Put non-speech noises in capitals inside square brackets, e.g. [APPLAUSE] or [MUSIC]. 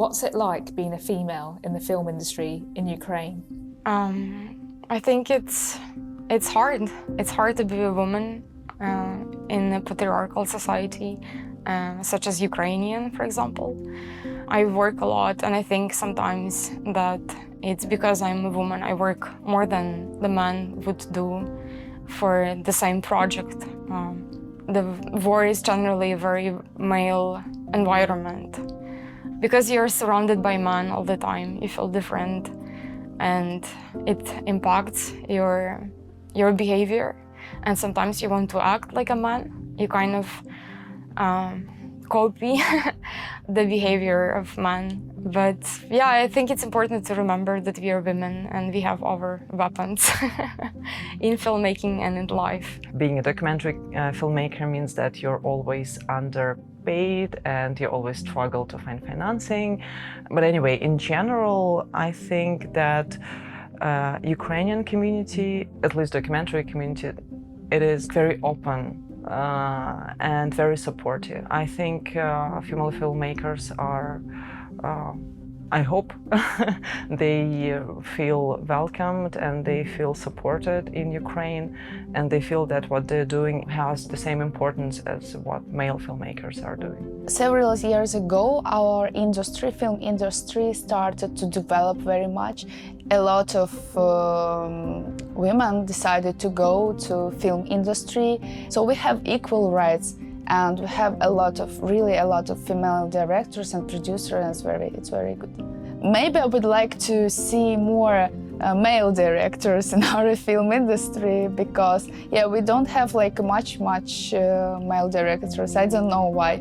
What's it like being a female in the film industry in Ukraine? Um, I think it's it's hard. It's hard to be a woman uh, in a patriarchal society, uh, such as Ukrainian, for example. I work a lot, and I think sometimes that it's because I'm a woman. I work more than the man would do for the same project. Um, the war is generally a very male environment because you're surrounded by men all the time. You feel different, and it impacts your your behavior. And sometimes you want to act like a man. You kind of um, copy [LAUGHS] the behavior of men. But yeah, I think it's important to remember that we are women and we have our weapons [LAUGHS] in filmmaking and in life. Being a documentary uh, filmmaker means that you're always underpaid and you always struggle to find financing. But anyway, in general, I think that uh, Ukrainian community, at least documentary community, it is very open and very supportive. I think uh, female filmmakers are, uh, I hope, [LAUGHS] they uh, feel welcomed and they feel supported in Ukraine, and they feel that what they're doing has the same importance as what male filmmakers are doing. Several years ago, our industry, film industry, started to develop very much. A lot of um, women decided to go to film industry, so we have equal rights and we have a lot of really a lot of female directors and producers and it's very it's very good. Maybe i would like to see more uh, male directors in [LAUGHS] our film industry because yeah we don't have like much much uh, male directors. I don't know why